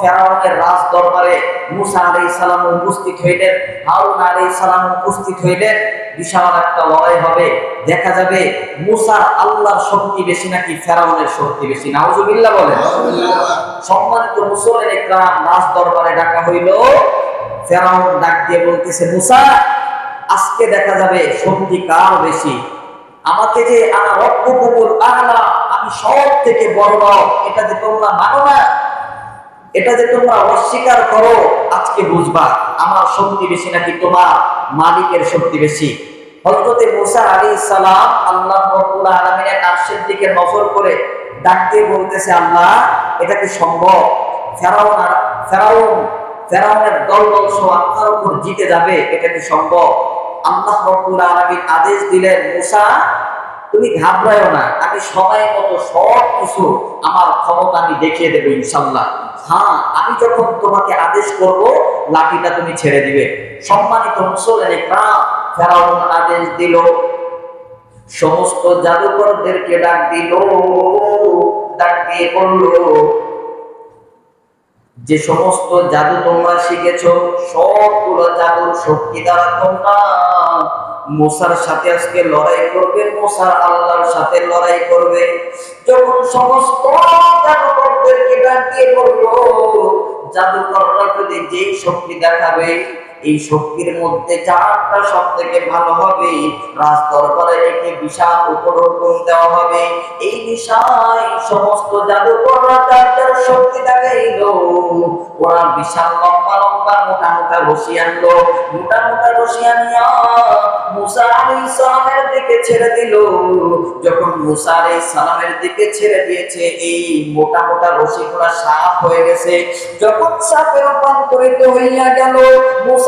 ফেরাউনের রাজ দরবারে মুসা আলাইহিস সালাম উপস্থিত হইলেন হারুন আলাইহিস সালাম উপস্থিত হইলেন। বিশাল একটা লড়াই হবে দেখা যাবে মুসার আল্লাহর শক্তি বেশি নাকি ফেরাউনের শক্তি বেশি। নাউজুবিল্লাহ বলেন। সম্মানিত মুসলিম একরাম রাজ দরবারে ডাকা হইল। ফেরাউন ডাক দিয়ে বলতেছে মুসা আজকে দেখা যাবে শক্তি কার বেশি? আমাকে যে আনা রব্বুকুমুল আলা আমি সব থেকে বড় এটা যে তোমরা মানো না এটা যে তোমরা অস্বীকার করো, আজকে বুঝবা, আমার শক্তি বেশি নাকি তোমার? মালিকের শক্তি বেশি। হযরতে মুসা আলাইহিস সালাম আল্লাহ রাব্বুল আলামিনের আরশের দিকে নজর করে ডাক দিয়ে বলতেছে, আল্লাহ, এটা কি সম্ভব? ফেরাউন আর, ফেরাউন, ফেরাউনের দল দল সহ আপনার উপর জিতে যাবে, এটা কি সম্ভব? আল্লাহ রাব্বুল আলামিন আদেশ দিলেন, মুসা তুমি ঘাবড়ায়ও না আমি সময় মতো সব কিছু আমার ক্ষমতা আমি দেখিয়ে দেবো ইনশাল্লাহ। হ্যাঁ আমি যখন তোমাকে আদেশ করব, লাঠিটা তুমি ছেড়ে দিবে। সম্মানিত মুসলেন আদেশ দিল, সমস্ত জাদুকরদেরকে ডাক দিল, ডাক দিয়ে বলল, যে সমস্ত জাদু তোমরা শিখেছ, সবগুলো জাদুর শক্তি দ্বারা তোমরা মোসার সাথে আজকে লড়াই করবে, মোসার আল্লাহর সাথে লড়াই করবে। যখন সমস্ত জাদুকরদেরকে ডাক দিয়ে বলল, জাদুকররা যদি যেই শক্তি দেখাবে এই শক্তির মধ্যে যারটা সব থেকে ভালো হবে। রাজ দরবারে একে বিশাল উপরোধন দেওয়া হবে। এই বিষয় সমস্ত জাদুকররা যার শক্তি দেখাইল। ওরা বিশাল লম্বা লম্বা মোটা মোটা রশি আনলো। মোটা মোটা রশি আনিয়া মুসা আলাইহিস সালামের দিকে ছেড়ে দিল। যখন মুসা আলাইহিস সালামের দিকে ছেড়ে দিয়েছে, এই মোটা মোটা রশিগুলা সাপ হয়ে গেছে। যখন সাপে রূপান্তরিত হইয়া গেল, মুসা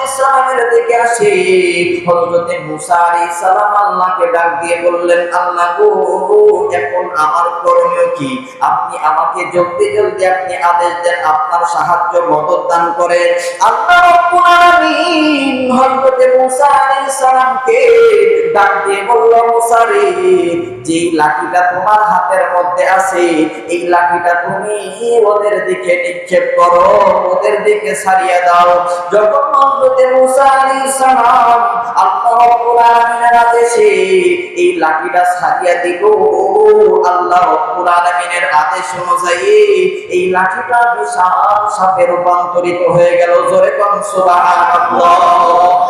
আলাইহিস দিকে আসে। হযরতে মুসা আলাইহিস সালাম আল্লাহকে ডাক দিয়ে বললেন, আল্লাহ গো, এখন আমার করণীয় কি? আপনি আমাকে জলদি জলদি আপনি আদেশ দেন, আপনার সাহায্য মদত দান করেন। আল্লাহ রব্বুল আলামিন হযরতে মুসা আলাইহিস সালামকে ডাক দিয়ে বলল, মুসা রে যে লাঠিটা তোমার হাতের মধ্যে আছে, এই লাঠিটা তুমি ওদের দিকে নিক্ষেপ করো, ওদের দিকে ছাড়িয়ে দাও। যখন মুসা আদেশে এই লাঠিটা ছাড়িয়ে আল্লাহ আদেশ অনুযায়ী এই লাঠিটা বিশাল সাপে রূপান্তরিত হয়ে গেল। জোরে কোন সুবহানাল্লাহ।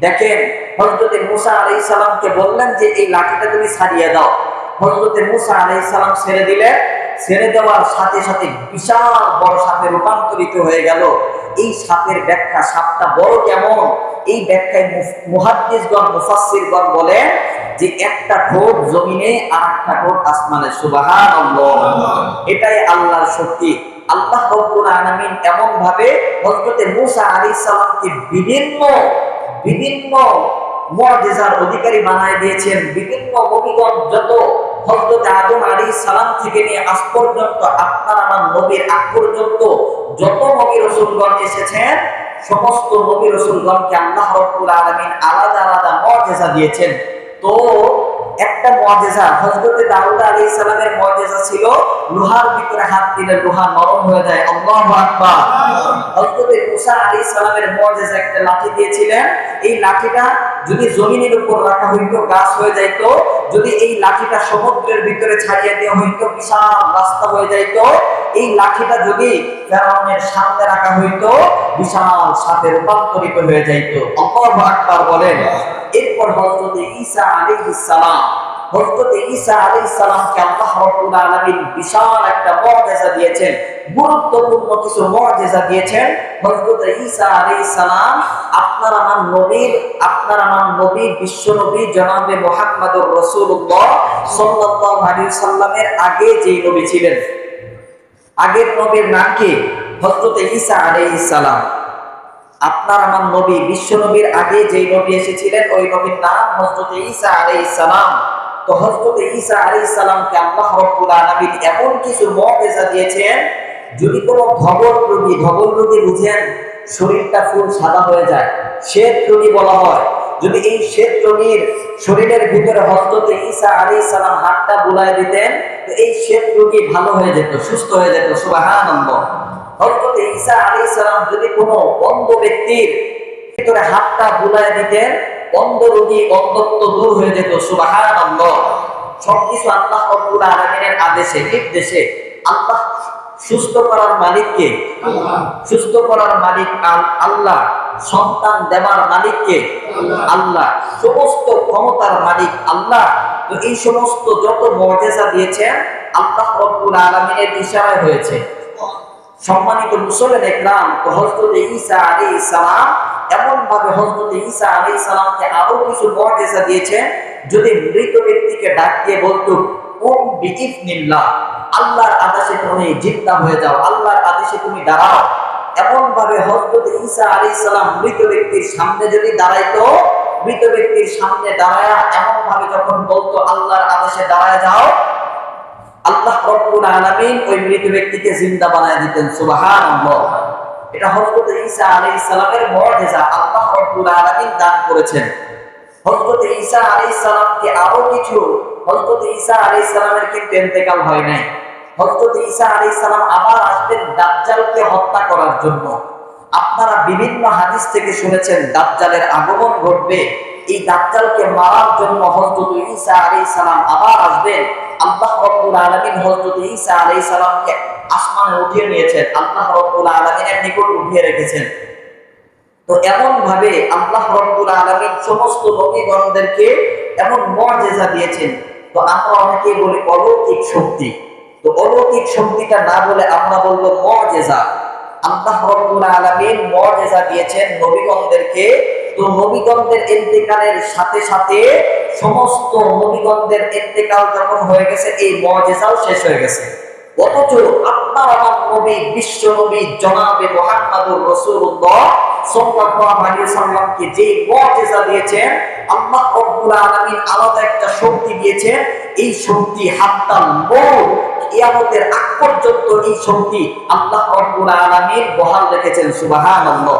দেখেন হযরতে মুসা আলাইহিস সালামকে বললেন যে এই লাঠিটা তুমি ছাড়িয়ে দাও। হযরতে মুসা আলাইহিস সালাম ছেড়ে দিলেন। ছেড়ে দেওয়ার সাথে সাথে বিশাল বড় সাপে রূপান্তরিত হয়ে গেল। এই সাপের ব্যাখ্যা সাপটা বড় কেমন? এই ব্যাখ্যায় মুহাদ্দিসগণ মুফাসসিরগণ বলেন যে একটা ঠোঁট জমিনে আর একটা ঠোঁট আসমানে। সুবহানাল্লাহ। এটাই আল্লাহর শক্তি। আল্লাহ রব্বুল আলামিন এমন ভাবে হযরতে মূসা আলাইহিস সালামকে বিভিন্ন বিভিন্ন মর্যাদার অধিকারী বানায় দিয়েছেন। বিভিন্ন নবীগণ যত হযরত আদম আলাইহিস সালাম থেকে নিয়ে আজ পর্যন্ত আপনার আমার নবীর আগ পর্যন্ত যত নবী রাসূলগণ এসেছেন, সমস্ত নবী রাসূলগণকে আল্লাহ রাব্বুল আলামিন আলাদা আলাদা মর্যাদা দিয়েছেন। তো একটা মুআজিজা হযরতে দাউদ আলাইহিস সালামের মুআজিজা ছিল লোহার ভিতরে হাত দিলে লোহা নরম হয়ে যায়। আল্লাহু আকবার। হযরতে মুসা আলাইহিস সালামের মুআজিজা একটা লাঠি দিয়েছিলেন। এই লাঠিটা যদি জমিনের উপর রাখা হইতো, গাছ হয়ে যাইতো। যদি এই লাঠিটা সমুদ্রের ভিতরে ছাড়িয়ে দেওয়া হইতো, বিশাল রাস্তা হয়ে যাইতো। এই লাঠিটা যদি ফেরাউনের সামনে রাখা হইতো, বিশাল সাথে রূপান্তরিত হয়ে যাইতো। আল্লাহু আকবার বলেন। এরপর হযরত ঈসা আলাইহিস সালাম, হযরত ঈসা আলাইহিস সালামকে আল্লাহ রাব্বুল আলামিন বিশাল একটা মুআজিজা দিয়েছেন, গুরুত্বপূর্ণ কিছু মুআজিজা দিয়েছেন। হযরত ঈসা আলাইহিস সালাম, আপনার আমার নবীর, আপনার আমার নবী বিশ্ব নবী জনাবে মুহাম্মদুর রাসূলুল্লাহ সাল্লাল্লাহু আলাইহি সাল্লামের আগে যেই নবী ছিলেন। আগের নবীর নাম কি? হযরত ঈসা আলাইহিস সালাম। আপনার আমার নবী, বিশ্ব নবীর আগে যেই নবী এসেছিলেন, ওই নবীর নাম হযরত ঈসা আলাইহিস সালাম। তো হযরত ঈসা আলাইহিস সালামকে আল্লাহ রাব্বুল আলামিন এমন কিছু মুআজিজা দিয়েছেন, যদি কোনো ধবল রোগী ধবল রোগী বুঝেন, শরীরটা ফুল সাদা হয়ে যায়। শ্বেত রোগী বলা হয়। যদি এই শ্বেত রোগীর শরীরের ভিতরে হযরত ঈসা আলাইহিস সালাম হাতটা বুলায় দিতেন, তো এই শ্বেত রোগী ভালো হয়ে যেত, সুস্থ হয়ে যেত, সুবহানাল্লাহ। হযরত ঈসা আলাইহিস সালাম যদি কোনো অন্ধ ব্যক্তির ভিতরে হাতটা বুলায় দিতেন অন্ধ রোগী অন্ধত্ব দূর হয়ে যেত, সুবহানাল্লাহ। সবকিছু আল্লাহ রব্বুল আলামিনের আদেশে, নির্দেশে। আল্লাহ সুস্থ করার মালিককে সুস্থ করার মালিক আল- আল্লাহ। সন্তান দেওয়ার মালিককে আল্লাহ। সমস্ত ক্ষমতার মালিক আল্লাহ। এই সমস্ত যত মর্যাদা দিয়েছেন, আল্লাহ রব্বুল আলামিনের ইশারায় হয়েছে। সম্মানিত মুসলিম একরাম, তো হযরত ঈসা আলাইহিস সালাম এমন ভাবে হযরত ঈসা আলাইহিস সালামকে আরও কিছু মুআজিজা দিয়েছেন, যদি মৃত ব্যক্তিকে ডাক দিয়ে বলতো কুম বিইফনিল্লাহ আল্লাহর আদেশে তুমি জিন্দা হয়ে যাও, আল্লাহর আদেশে তুমি দাঁড়াও। এমন ভাবে হযরত ঈসা আলাইহিস সালাম মৃত ব্যক্তির সামনে যদি দাঁড়াইতো, মৃত ব্যক্তির সামনে দাঁড়ায়া এমন ভাবে যখন বলতো, আল্লাহর আদেশে দাঁড়ায় যাও আল্লাহ ওই মৃত ব্যক্তিকে জিন্দা বানায় দিতেন এটা ঈসা আল্লাহ রব্বুল দান করেছেন। ঈসা আরও কিছু ঈসা কিন্তু হয় নাই? হযরত ঈসা আবার আসবেন দাজ্জালকে হত্যা করার জন্য। আপনারা বিভিন্ন হাদিস থেকে শুনেছেন, দাজ্জালের আগমন ঘটবে। এই দাজ্জালকে মারার জন্য হযরত ঈসা আলাইহিস সালাম আবার আসবেন। আল্লাহ রাব্বুল আলামিন হযরত ঈসা আলাইহিস সালামকে আসমানে উঠিয়ে নিয়েছেন। আল্লাহ রাব্বুল আলামিনের নিকট উঠিয়ে রেখেছেন। তো এমন ভাবে আল্লাহ রাব্বুল আলামিন সমস্ত নবীগণদেরকে এমন মুআজিজা দিয়েছেন। তো আমরা অনেকেই বলি অলৌকিক শক্তি। তো অলৌকিক শক্তিটা না বলে আমরা বলব মুআজিজা আল্লাহ রাব্বুল আলামিন মুআজিজা দিয়েছেন নবীগণদেরকে। তো নবীগণদের ইন্তেকালের সাথে সাথে সমস্ত নবীগণদের ইন্তেকাল যখন হয়ে গেছে, এই মুআজিজাও শেষ হয়ে গেছে। অথচ আপনার আমার নবী, বিশ্ব নবী, জনাবে মুহাম্মাদুর রাসূলুল্লাহ সাল্লাল্লাহু আলাইহি সাল্লামকে যে মুআজিজা দিয়েছেন, আল্লাহ আলামিন আলাদা একটা শক্তি দিয়েছেন। এই শক্তি হাত্তাল মৌত কিয়ামতের আগ পর্যন্ত এই শক্তি আল্লাহ আলামিন বহাল রেখেছেন, সুবহানাল্লাহ।